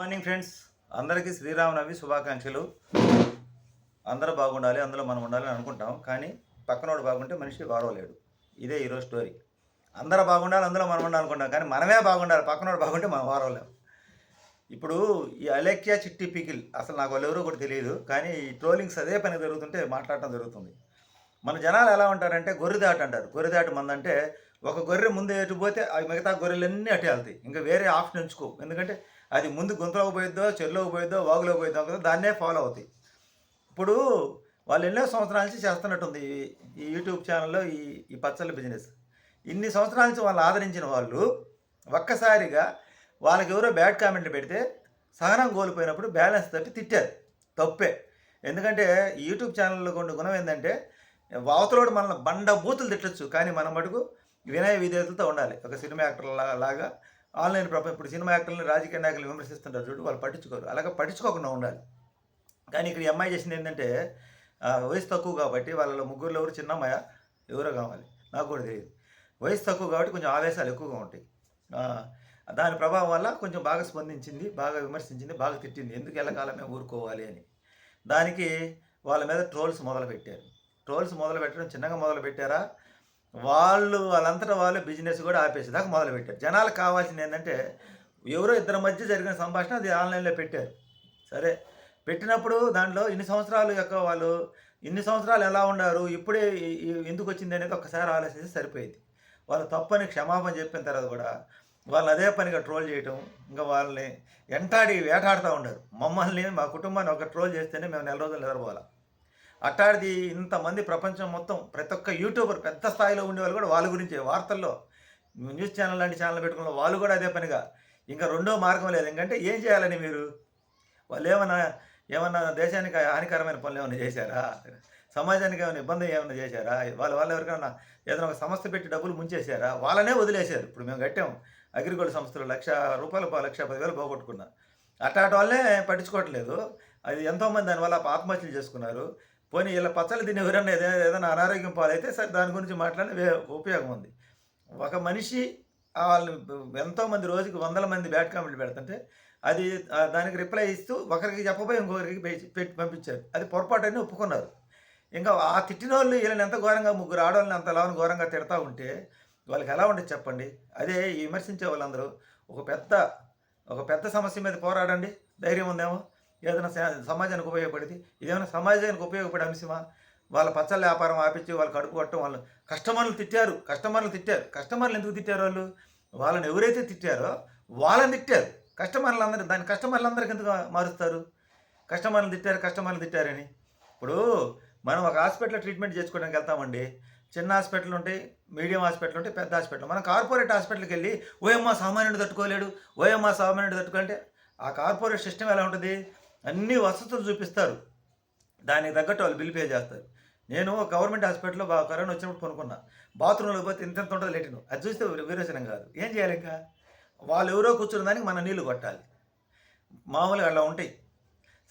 Morning friends. అందరికీ శ్రీరామనవమి శుభాకాంక్షలు. అందరూ బాగుండాలి అందులో మనం ఉండాలి అని అనుకుంటాం. కానీ పక్కనోడు బాగుంటే మనిషి వారవలేడు ఇదే ఈరోజు స్టోరీ. అందరూ బాగుండాలి అందులో మనం ఉండాలి అనుకుంటాం. కానీ మనమే బాగుండాలి పక్కనోడు బాగుంటే మనం వారవలేం ఇప్పుడు ఈ అలెక్యా చిట్టి పికిల్ అసలు నాకు వాళ్ళు ఎవరో కూడా తెలియదు. కానీ ఈ ట్రోలింగ్స్ అదే పని జరుగుతుంటే మాట్లాడటం జరుగుతుంది. మన జనాలు ఎలా ఉంటారంటే గొర్రెదాట అంటారు. గొర్రెదాట మందంటే ఒక గొర్రె ముందు ఎటు పోతే మిగతా గొర్రెలన్నీ అటే వెళ్తాయి. ఇంకా వేరే ఆప్షన్ ఎంచుకో ఎందుకంటే అది ముందు గుంతలోకి పోయిద్దో చెరువులోకి పోయిద్దో వాగులోకి పోయిద్దో కదా దాన్నే ఫాలో అవుతాయి. ఇప్పుడు వాళ్ళు ఎన్నో సంవత్సరాల నుంచి చేస్తున్నట్టుంది ఈ- యూట్యూబ్ ఛానల్లో ఈ ఈ పచ్చళ్ళ బిజినెస్ ఇన్ని సంవత్సరాల నుంచి వాళ్ళు ఆదరించిన వాళ్ళు ఒక్కసారిగా వాళ్ళకి ఎవరో బ్యాడ్ కామెంట్లు పెడితే సహనం కోల్పోయినప్పుడు బ్యాలెన్స్ తప్పి తిట్టారు. తప్పే. ఎందుకంటే యూట్యూబ్ ఛానల్లో కొన్ని గుణం ఏంటంటే అవతలోడు మనల్ని బండ బూతులు తిట్టచ్చు కానీ మనం మటుకు వినయ విధేయతలతో ఉండాలి. ఒక సినిమా యాక్టర్ లాగా ఆన్లైన్ ప్రపంచం ఇప్పుడు సినిమా యాక్టర్లు రాజకీయ నాయకులు విమర్శిస్తుంటారు చూడు వాళ్ళు పట్టించుకోరు. అలాగే పట్టించుకోకుండా ఉండాలి. కానీ ఇక్కడ ఈ అమ్మాయి చేసింది ఏంటంటే వయసు తక్కువ కాబట్టి వాళ్ళ ముగ్గురులో ఎవరు చిన్న అమ్మాయ? ఎవరో కావాలి. నాకు కూడా తెలియదు. వయసు తక్కువ కాబట్టి కొంచెం ఆవేశాలు ఎక్కువగా ఉంటాయి. దాని ప్రభావం వల్ల కొంచెం బాగా స్పందించింది బాగా విమర్శించింది బాగా తిట్టింది. ఎందుకు వెళ్ళకాలమే ఊరుకోవాలి అని. దానికి వాళ్ళ మీద ట్రోల్స్ మొదలు పెట్టారు ట్రోల్స్ మొదలు పెట్టడం చిన్నగా మొదలు పెట్టారా వాళ్ళు వాళ్ళంతటా వాళ్ళు బిజినెస్ కూడా ఆపేసేదాకా మొదలు పెట్టారు జనాలు కావాల్సింది ఏంటంటే ఎవరో ఇద్దరి మధ్య జరిగిన సంభాషణ అది ఆన్లైన్లో పెట్టారు. సరే పెట్టినప్పుడు దాంట్లో ఇన్ని సంవత్సరాలు యొక్క వాళ్ళు ఇన్ని సంవత్సరాలు ఎలా ఉన్నారు ఇప్పుడే ఎందుకు వచ్చింది అనేది ఒక్కసారి ఆలోచిస్తే సరిపోయింది. వాళ్ళు తప్పని క్షమాపణ చెప్పిన తర్వాత కూడా వాళ్ళు అదే పనిగా ట్రోల్ చేయటం ఇంకా వాళ్ళని ఎంటాడి వేటాడుతూ ఉండరు మమ్మల్ని మా కుటుంబాన్ని ఒక ట్రోల్ చేస్తేనే మేము నెల రోజులు నిద్రపోవాలి అట్టాడిది ఇంతమంది ప్రపంచం మొత్తం ప్రతి ఒక్క యూట్యూబర్ పెద్ద స్థాయిలో ఉండేవాళ్ళు కూడా వాళ్ళ గురించి. వార్తల్లో న్యూస్ ఛానల్ లాంటి ఛానల్ పెట్టుకున్న వాళ్ళు కూడా అదే పనిగా. ఇంకా రెండో మార్గం లేదు. ఎందుకంటే ఏం చేయాలని మీరు? వాళ్ళు ఏమన్నా ఏమన్నా దేశానికి హానికరమైన పనులు ఏమైనా చేశారా? సమాజానికి ఏమైనా ఇబ్బంది ఏమైనా చేశారా? వాళ్ళ వాళ్ళు ఎవరికైనా ఏదైనా ఒక సంస్థ పెట్టి డబ్బులు ముంచేశారా? వాళ్ళనే వదిలేశారు. ఇప్పుడు మేము కట్టాం అగ్రికల్చర్ సంస్థలు లక్ష రూపాయలు లక్ష పదివేలు పోగొట్టుకున్నాం. అట్టాటి వాళ్ళే పట్టించుకోవట్లేదు. అది ఎంతోమంది దానివల్ల ఆత్మహత్యలు చేసుకున్నారు. పోనీ ఇలా పచ్చళ్ళు తిని ఎవరన్నా ఏదైనా ఏదైనా అనారోగ్యం పాలైతే సరే దాని గురించి మాట్లాడిన ఉపయోగం ఉంది. ఒక మనిషి వాళ్ళు ఎంతోమంది రోజుకి వందల మంది బ్యాడ్ కామెంట్లు పెడుతుంటే అది దానికి రిప్లై ఇస్తూ ఒకరికి చెప్పబోయి ఇంకొకరికి పెట్టి పంపించారు. అది పొరపాటు అని ఒప్పుకున్నారు. ఇంకా ఆ తిట్టిన వాళ్ళు వీళ్ళని ఎంత ఘోరంగా ముగ్గురు ఆడవాళ్ళని అంత లావని ఘోరంగా తిడతా ఉంటే వాళ్ళకి ఎలా ఉండదు చెప్పండి? అదే ఈ విమర్శించే వాళ్ళందరూ ఒక పెద్ద ఒక పెద్ద సమస్య మీద పోరాడండి. ధైర్యం ఉందేమో? ఏదైనా స- సమాజానికి ఉపయోగపడేది ఇదేమైనా సమాజానికి ఉపయోగపడే అంశమా? వాళ్ళ పచ్చళ్ళ వ్యాపారం ఆపించి వాళ్ళు కడుపు కొట్టడం వాళ్ళు కస్టమర్లు తిట్టారు కస్టమర్లు తిట్టారు. కస్టమర్లు ఎందుకు తిట్టారు వాళ్ళు? వాళ్ళని ఎవరైతే తిట్టారో వాళ్ళని తిట్టారు. కస్టమర్లు అందరూ దాని కస్టమర్లందరికీ ఎందుకు మారుస్తారు? కస్టమర్లు తిట్టారు కస్టమర్లు తిట్టారని. ఇప్పుడు మనం ఒక హాస్పిటల్లో ట్రీట్మెంట్ చేసుకోవడానికి వెళ్తామండి. చిన్న హాస్పిటల్ ఉంటాయి మీడియం హాస్పిటల్ ఉంటాయి పెద్ద హాస్పిటల్. మనం కార్పొరేట్ హాస్పిటల్కి వెళ్ళి ఓయమ్మ సామాన్యుడు తట్టుకోలేడు ఓయమ్మ సామాన్యుడు తట్టుకోవాలంటే ఆ కార్పొరేట్ సిస్టమ్ ఎలా ఉంటుంది? అన్ని వసతులు చూపిస్తారు. దానికి తగ్గట్టు వాళ్ళు బిల్ పే చేస్తారు. నేను గవర్నమెంట్ హాస్పిటల్లో కరోనా వచ్చినప్పుడు కొనుక్కున్నా. బాత్రూంలో పోతే ఇంత ఇంత ఉంటుంది లెటిన్. అది చూస్తే విరోచనం కాదు. ఏం చేయాలి ఇంకా? వాళ్ళు ఎవరో కూర్చున్న దానికి మనం నీళ్ళు కొట్టాలి. మామూలుగా అలా ఉంటాయి.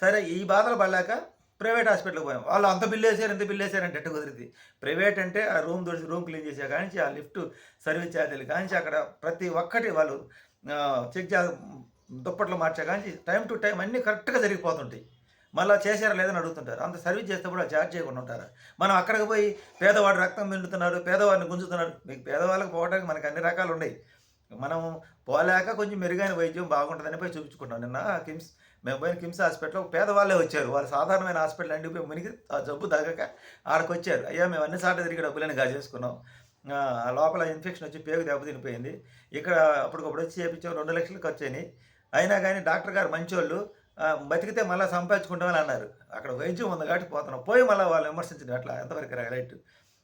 సరే ఈ బాధలు పడలేక ప్రైవేట్ హాస్పిటల్కి పోయాం. వాళ్ళు అంత బిల్లు వేసారు ఎంత బిల్ వేసారు అంటే కుదిరింది ప్రైవేట్ అంటే ఆ రూమ్ దొరికి రూమ్ క్లీన్ చేసే కానించి ఆ లిఫ్ట్ సర్వీస్ ఛార్జీలు కానించి అక్కడ ప్రతి ఒక్కటి వాళ్ళు చెక్ చే దుప్పట్లు మార్చే కానీ టైం టు టైం అన్నీ కరెక్ట్గా జరిగిపోతుంటాయి. మళ్ళీ చేశారా లేదని అడుగుతుంటారు. అంత సర్వీస్ చేస్తే కూడా చార్జ్ చేయకుండా ఉంటారు? మనం అక్కడికి పోయి పేదవాడు రక్తం పిండుతున్నారు పేదవాడిని గుంజుతున్నారు. మీకు పేదవాళ్ళకి పోవడానికి మనకి అన్ని రకాలు ఉన్నాయి. మనం పోలేక కొంచెం మెరుగైన వైద్యం బాగుంటుందని పోయి చూపించుకున్నాం నిన్న కిమ్స్ మేము పోయిన కిమ్స్ హాస్పిటల్లో పేదవాళ్ళే వచ్చారు. వాళ్ళు సాధారణమైన హాస్పిటల్ అండి పోయి మునిగి ఆ జబ్బు తగ్గక ఆడకు వచ్చారు. అయ్యా మేము అన్ని సార్లు తిరిగి డబ్బులని గాజేసుకున్నాం. ఆ, లోపల ఇన్ఫెక్షన్ వచ్చి పేగు దెబ్బతినిపోయింది. ఇక్కడ అప్పటికప్పుడు వచ్చి చేయించాం రెండు లక్షలు ఖర్చు అయినాయి. అయినా కానీ డాక్టర్ గారు మంచోళ్ళు బతికితే మళ్ళీ సంపాదించుకుంటామని అన్నారు. అక్కడ వైద్యం ఉంది కాబట్టి పోతున్నాం. పోయి మళ్ళీ వాళ్ళు విమర్శించడం అట్లా ఎంతవరకు రైట్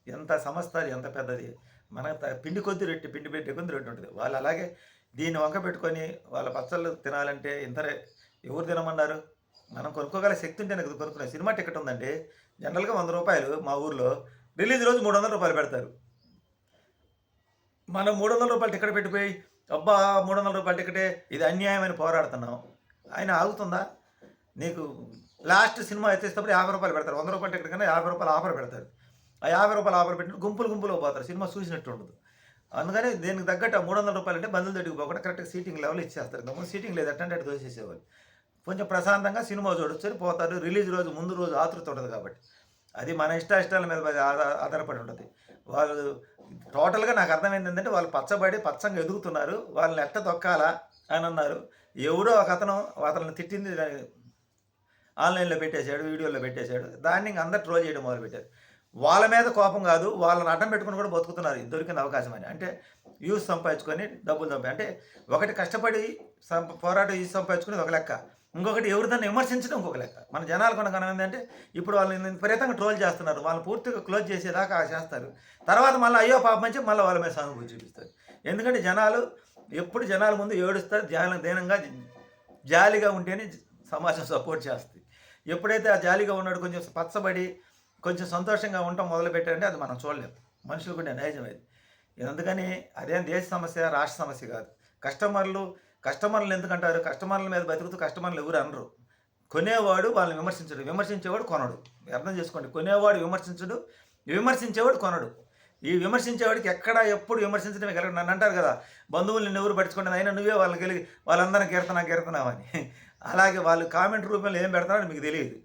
ఎంత సంస్థ అది ఎంత పెద్దది. మన త- పిండి కొద్ది రొట్టి పిండి పెట్టి కొద్ది రొట్టి ఉంటుంది. వాళ్ళు అలాగే దీన్ని వంక పెట్టుకొని వాళ్ళ పచ్చళ్ళు తినాలంటే ఇంతరే ఎవరు తినమన్నారు? మనం కొనుక్కోగల శక్తి ఉంటే నాకు కొనుక్కునే. సినిమా టికెట్ ఉందండి. జనరల్గా వంద రూపాయలు మా ఊర్లో రిలీజ్ రోజు మూడు వందల రూపాయలు పెడతారు. మనం మూడు వందల రూపాయలు టికెట్ పెట్టిపోయి అబ్బా మూడు వందల రూపాయల టికెటే ఇది అన్యాయమని పోరాడుతున్నాం ఆయన ఆగుతుందా? నీకు లాస్ట్ సినిమా ఎత్తేసేటప్పుడు యాభై రూపాయలు పెడతారు. వంద రూపాయల టికెట్ కన్నా యాభై రూపాయలు ఆఫర్ పెడతారు. ఆ యాభై రూపాయలు ఆఫర్ పెట్టిన గుంపులు గుంపులు పోతారు. సినిమా చూసినట్టు ఉండదు. అందుకని దీనికి తగ్గట్టు మూడు వందల రూపాయలు అంటే బంధువులు దగ్గరికి పోకుండా కరెక్ట్గా సీటింగ్ లెవెల్ ఇచ్చేస్తారు. ఇంకా సీటింగ్ లేదు. అట్టంటే అటు దోసేసేవాళ్ళు కొంచెం ప్రశాంతంగా సినిమా చూడొచ్చు పోతారు. రిలీజ్ రోజు ముందు రోజు ఆతృత ఉండదు కాబట్టి. అది మన ఇష్ట ఇష్టాల మీద ఆధార- ఆధారపడి ఉంటుంది. వాళ్ళు టోటల్గా నాకు అర్థమైంది ఏంటంటే వాళ్ళు పచ్చబడి పచ్చంగా ఎదుగుతున్నారు వాళ్ళని ఎట్ట తొక్కాలా అని అన్నారు. ఎవరో ఒక అతను అతను తిట్టింది ఆన్లైన్లో పెట్టేశాడు వీడియోలో పెట్టేశాడు. దాన్ని ఇంక అందరు ట్రోల్ చేయడం మొదలుపెట్టారు. వాళ్ళ మీద కోపం కాదు వాళ్ళని అడ్డం పెట్టుకుని కూడా బతుకుతున్నారు దొరికిన అవకాశం అని. అంటే యూస్ సంపాదించుకొని డబ్బులు సంపా అంటే ఒకటి కష్టపడి సంప పోరాటం యూస్ సంపాదించుకుని ఒక లెక్క. ఇంకొకటి ఎవరిదాన్ని విమర్శించడం ఇంకొక లెక్క. మన జనాలు కొన ఏంటంటే ఇప్పుడు వాళ్ళని విపరీతంగా ట్రోల్ చేస్తున్నారు. వాళ్ళు పూర్తిగా క్లోజ్ చేసేదాకా చేస్తారు. తర్వాత మళ్ళీ అయ్యో పాప మంచి మళ్ళీ వాళ్ళ మీద సానుభూతి చూపిస్తారు. ఎందుకంటే జనాలు ఎప్పుడు జనాల ముందు ఏడుస్తారు జాలి దీనంగా జాలిగా ఉంటేనే సమాజం సపోర్ట్ చేస్తుంది. ఎప్పుడైతే ఆ జాలిగా ఉన్నాడు కొంచెం పచ్చబడి కొంచెం సంతోషంగా ఉండటం మొదలుపెట్టారంటే అది మనం చూడలేము. మనుషులు కూడా నైజం అది ఇది. అందుకని అదేం దేశ సమస్య రాష్ట్ర సమస్య కాదు. కస్టమర్లు కస్టమర్లు ఎందుకంటారు? కస్టమర్ల మీద బతుకుతూ కస్టమర్లు ఎవరు అనరు. కొనేవాడు వాళ్ళని విమర్శించడు. విమర్శించేవాడు కొనడు. అర్థం చేసుకోండి. కొనేవాడు విమర్శించడు విమర్శించేవాడు కొనడు. ఈ విమర్శించేవాడికి ఎక్కడ ఎప్పుడు విమర్శించడమే కలగదు నన్ను అంటారు కదా బంధువుల్ని ఎవరు పట్టించుకుంటే అయినా నువ్వే వాళ్ళకి వెళ్ళి వాళ్ళందరం కీర్తన కీర్తనామని అలాగే వాళ్ళు కామెంట్ రూపంలో ఏం పెడతారో మీకు తెలియదు.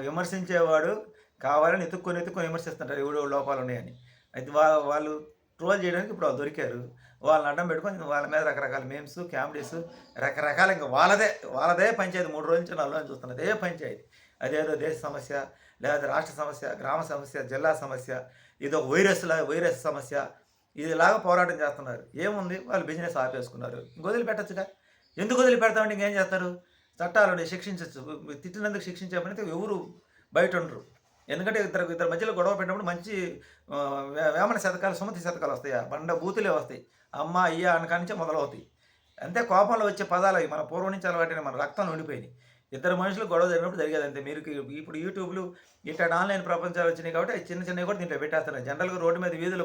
విమర్శించేవాడు కావాలని ఎత్తుక్కొని ఎత్తుక్కొని విమర్శిస్తుంటారు. ఎవడో లోపాలు ఉన్నాయని. అయితే వా వాళ్ళు ట్రోల్ చేయడానికి ఇప్పుడు వాళ్ళు దొరికారు. వాళ్ళని అడ్డం పెట్టుకొని వాళ్ళ మీద రకరకాల మేమ్స్ కామెడీస్ రకరకాల ఇంకా వాళ్ళదే వాళ్ళదే పంచాయతీ. మూడు రోజుల నుంచి నాలుగు రోజులు చూస్తున్నారు. అదే పంచాయతీ. అదేదో దేశ సమస్య లేదా రాష్ట్ర సమస్య గ్రామ సమస్య జిల్లా సమస్య ఇది ఒక వైరస్ లాగా వైరస్ సమస్య ఇదిలాగా పోరాటం చేస్తున్నారు. ఏముంది? వాళ్ళు బిజినెస్ ఆపేసుకున్నారు. వదిలిపెట్టచ్చుగా. ఎందుకు వదిలిపెడతామంటే ఇంకేం చేస్తారు? చట్టాలు శిక్షించవచ్చు తిట్టినందుకు శిక్షించామంటే ఎవరు బయట ఉండరు. ఎందుకంటే ఇద్దరు ఇద్దరు మధ్యలో గొడవ పెట్టినప్పుడు మంచి వేమన శతకాలు సుమతి శతకాలు వస్తాయి. ఆ బండ బూతులే వస్తాయి. అమ్మ అయ్య అనకానించే మొదలవుతాయి. అంతే కోపంలో వచ్చే పదాలు అవి మన పూర్వం నుంచి అలవాటైన మన రక్తంలో ఉండిపోయినాయి ఇద్దరు మనుషులు గొడవ జరిగినప్పుడు జరిగేది అంతే. మీరు ఇప్పుడు యూట్యూబ్లు ఇట్లా ఆన్లైన్ ప్రపంచాలు వచ్చినాయి కాబట్టి అవి చిన్న చిన్నవి కూడా దీంట్లో పెట్టేస్తున్నారు. జనరల్గా రోడ్డు మీద వీధులు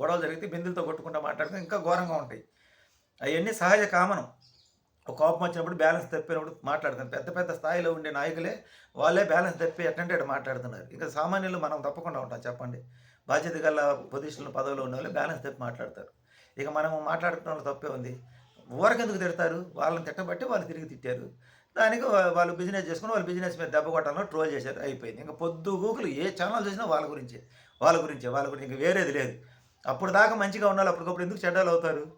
గొడవలు జరిగితే బిందులతో కొట్టుకుంటూ మాట్లాడుతూ ఇంకా ఘోరంగా ఉంటాయి. అవన్నీ సహజ కామనం. ఒక కోపం వచ్చినప్పుడు బ్యాలెన్స్ తప్పినప్పుడు మాట్లాడుతారు పెద్ద పెద్ద స్థాయిలో ఉండే నాయకులే వాళ్ళే బ్యాలెన్స్ తప్పి ఎట్టంటే మాట్లాడుతున్నారు. ఇంకా సామాన్యులు మనం తప్పకుండా ఉంటాం చెప్పండి. బాధ్యత గల పొజిషన్లు పదవిలో ఉన్న వాళ్ళు బ్యాలెన్స్ తప్పి మాట్లాడతారు. ఇక మనం మాట్లాడటంలో తప్పే ఉంది. ఊరకెందుకు తిడతారు? వాళ్ళని తిట్టబట్టి వాళ్ళు తిరిగి తిట్టారు. దానికి వాళ్ళు బిజినెస్ చేసుకుని వాళ్ళు బిజినెస్ మీద దెబ్బ కొట్టాలని ట్రోల్ చేశారు. అయిపోయింది. ఇంకా పొద్దు గూకులు ఏ ఛానల్ చూసినా వాళ్ళ గురించే. వాళ్ళ గురించే. వాళ్ళ గురించి ఇంకా వేరేది లేదు. అప్పుడు దాకా మంచిగా ఉండాలి అప్పటికప్పుడు ఎందుకు చెడ్డలు అవుతారు?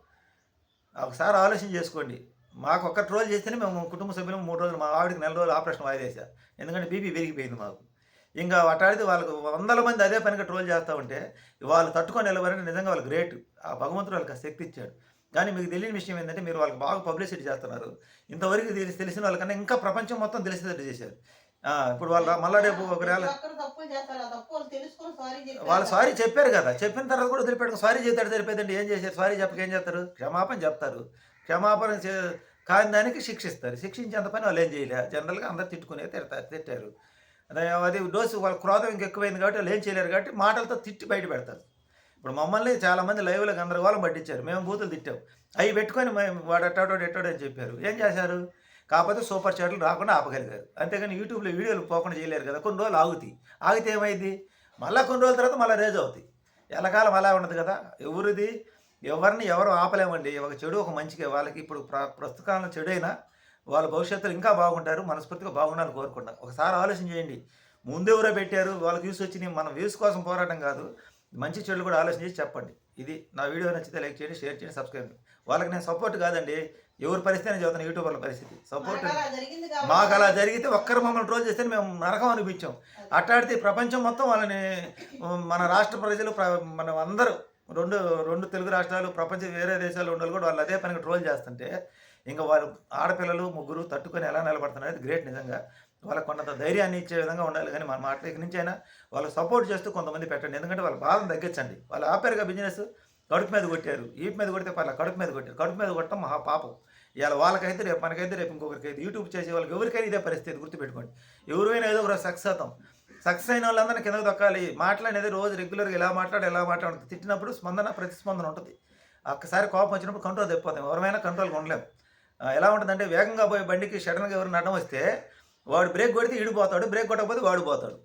ఒకసారి ఆలోచన చేసుకోండి. మాకు ఒక్క ట్రోల్ చేస్తేనే మేము కుటుంబ సభ్యులు మూడు రోజులు మా ఆవిడకి నెల రోజులు ఆపరేషన్ వాయిదేసా ఎందుకంటే బీపీ పెరిగిపోయింది మాకు. ఇంకా అటాడితే వాళ్ళకు వందల మంది అదే పనిగా ట్రోల్ చేస్తూ ఉంటే వాళ్ళు తట్టుకొని నిలబడి నిజంగా వాళ్ళు గ్రేట్. ఆ భగవంతుడు వాళ్ళకి శక్తి ఇచ్చాడు. కానీ మీకు తెలియని విషయం ఏంటంటే మీరు వాళ్ళకి బాగా పబ్లిసిటీ చేస్తున్నారు. ఇంతవరకు తెలిసి తెలిసిన వాళ్ళకన్నా ఇంకా ప్రపంచం మొత్తం తెలిసేటట్టు చేశారు. ఇప్పుడు వాళ్ళ మళ్ళా రేపు ఒకవేళ వాళ్ళు సారీ చెప్పారు. కదా. చెప్పిన తర్వాత కూడా వదిలిపెట్టుకుని సారీ చేస్తాడు సరిపోయిందండి ఏం చేశారు? సారీ చెప్పక ఏం చేస్తారు? క్షమాపణ చెప్తారు. క్షమాపణ చే కాని దానికి శిక్షిస్తారు. శిక్షించేంత పని వాళ్ళు ఏం చేయలే. జనరల్గా అందరు తిట్టుకునే తిడతారు తిట్టారు. అది డోసు వాళ్ళ క్రోధం ఇంకెక్కువైంది కాబట్టి వాళ్ళు ఏం చేయలేరు కాబట్టి మాటలతో తిట్టి బయట పెడతారు. ఇప్పుడు మమ్మల్ని చాలామంది లైవ్లో గందరగోళం పట్టించారు. మేము బూతులు తిట్టాం. అవి పెట్టుకొని మేము వాడు ఎట్టాడో ఎట్టాడో అని చెప్పారు. ఏం చేశారు? కాకపోతే సూపర్ చాట్లు రాకుండా ఆపగలిగారు. అంతేగాని యూట్యూబ్లో వీడియోలు పోకుండా చేయలేరు కదా. కొన్ని రోజులు ఆగుతాయి. ఆగితే ఏమైంది మళ్ళీ కొన్ని రోజుల తర్వాత మళ్ళీ రేజ్ అవుతాయి. ఎల్లకాలం అలా ఉండదు కదా. ఎవరిది? ఎవరిని ఎవరు ఆపలేమండి. ఒక చెడు ఒక మంచిగా వాళ్ళకి ఇప్పుడు ప్ర ప్రస్తుత కాలంలో చెడైనా వాళ్ళ భవిష్యత్తులో ఇంకా బాగుంటారు మనస్ఫూర్తిగా బాగుండాలని కోరుకుంటాం ఒకసారి ఆలోచన చేయండి. ముందు ఎవరో పెట్టారు వాళ్ళకి వ్యూస్ వచ్చినాయి మనం వ్యూస్ కోసం పోరాటం కాదు. మంచి చెడు కూడా ఆలోచన చేసి చెప్పండి. ఇది నా వీడియో నచ్చితే లైక్ చేయండి షేర్ చేయండి సబ్స్క్రైబ్ చేయండి. వాళ్ళకి నేను సపోర్ట్ కాదండి. ఎవరి పరిస్థితి నేను చదువుతాను యూట్యూబ్ పరిస్థితి. సపోర్ట్ మాకు అలా జరిగితే ఒక్కరు మమ్మల్ని ట్రోల్ చేస్తే మేము నరకం అనిపించాం. అట్టాడితే ప్రపంచం మొత్తం వాళ్ళని మన రాష్ట్ర ప్రజలు ప్ర- మనం అందరూ రెండు రెండు తెలుగు రాష్ట్రాలు ప్రపంచ వేరే దేశాలు ఉండాలి కూడా వాళ్ళు అదే పనికి ట్రోల్ చేస్తుంటే ఇంకా వాళ్ళు ఆడపిల్లలు ముగ్గురు తట్టుకొని ఎలా నిలబడుతున్నారు అది గ్రేట్ నిజంగా. వాళ్ళకి కొంత ధైర్యాన్ని ఇచ్చే విధంగా ఉండాలి కానీ మన మాట నుంచి అయినా వాళ్ళు సపోర్ట్ చేస్తూ కొంతమంది పెట్టండి. ఎందుకంటే వాళ్ళ బాధను తగ్గించండి. వాళ్ళు ఆపారుగా బిజినెస్ కడుపు మీద కొట్టారు. ఈపు మీద కొడితే పర్లేదు కడుపు మీద కొట్టారు. కడుపు మీద కొట్టడం మహా పాపం. ఇవాళ వాళ్ళకైతే రేపు మనకైతే రేపు ఇంకొకరికైతే యూట్యూబ్ చేసే వాళ్ళకి ఎవరికైనా ఇదే పరిస్థితి గుర్తుపెట్టుకోండి. ఎవరైనా ఏదో ఒక సక్సెస్ అవుతాం. సక్సెస్ అయిన వాళ్ళందరినీ కిందకు దొక్కాలి. మాట్లాడేది రోజు రెగ్యులర్గా ఎలా మాట్లాడి ఎలా మాట్లాడు తిట్టినప్పుడు స్పందన ప్రతిస్పందన ఉంటుంది. ఒక్కసారి కోపం వచ్చినప్పుడు కంట్రోల్ తెప్పిపోతాం ఎవరైనా కంట్రోల్గా ఉండలేం. ఎలా ఉంటుందంటే వేగంగా పోయే బండికి సడన్గా ఎవరు నడడం వస్తే వాడు బ్రేక్ కొడితే ఈడిపోతాడు బ్రేక్ కొట్టకపోతే వాడు పోతాడు.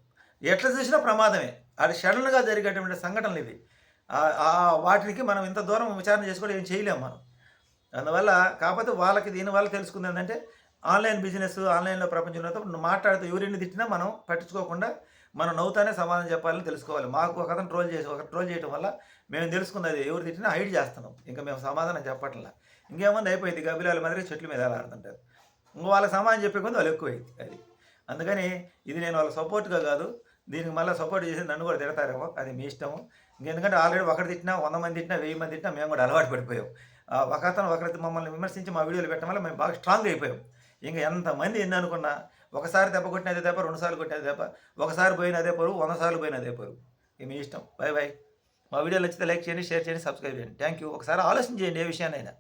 ఎట్లా చూసినా ప్రమాదమే. అది సడన్గా జరిగేటువంటి సంఘటనలు ఇవి. వాటికి మనం ఇంత దూరం విచారణ చేసుకోవడం ఏం చేయలేము మనం. అందువల్ల కాకపోతే వాళ్ళకి దీనివల్ల తెలుసుకుంది ఏంటంటే ఆన్లైన్ బిజినెస్ ఆన్లైన్లో ప్రపంచంలో మాట్లాడుతూ ఎవరిని తిట్టినా మనం పట్టించుకోకుండా మనం నవ్వుతానే సమాధానం చెప్పాలని తెలుసుకోవాలి. మాకు ఒక అతను ట్రోల్ చేసి ఒక ట్రోల్ చేయడం వల్ల మేము తెలుసుకున్నది ఎవరు తిట్టినా హైడ్ చేస్తున్నాం. ఇంకా మేము సమాధానం చెప్పట్లా. ఇంకేముంది? అయిపోయింది. గబిలాల మాదిరి చెట్ల మీద ఎలా ఆడుతుంటారు. ఇంకో వాళ్ళకి సమాధానం చెప్పే కొంత వాళ్ళు ఎక్కువైంది అది. అందుకని ఇది నేను వాళ్ళ సపోర్ట్గా కాదు. దీనికి మళ్ళీ సపోర్ట్ చేసి నన్ను కూడా తిడతారేమో. అది మీ ఇష్టము. ఎందుకంటే ఆల్రెడీ ఒకటి తిట్టినా వంద మంది తిట్టినా వెయ్యి మంది తిట్టినా మేము కూడా అలవాటు పడిపోయాం. ఒక అతను ఒకరి మమ్మల్ని విమర్శించి మా వీడియోలు పెట్టడం వల్ల మేము బాగా స్ట్రాంగ్ అయిపోయాం. ఇంకా ఎంతమంది ఎన్ని అనుకున్నా ఒకసారి దెబ్బ కొట్టిన అదే దెబ్బ రెండుసార్లు కొట్టిన అదే దెబ్బ ఒకసారి పోయిన అదే పరువు వంద సార్లు పోయిన అదే పరువు ఇక మీ ఇష్టం. బాయ్ బాయ్ మా వీడియోలు నచ్చితే లైక్ చేయండి షేర్ చేయండి సబ్స్క్రైబ్ చేయండి. థ్యాంక్ యూ ఒకసారి ఆలోచన చేయండి ఏ విషయాన్నైనా.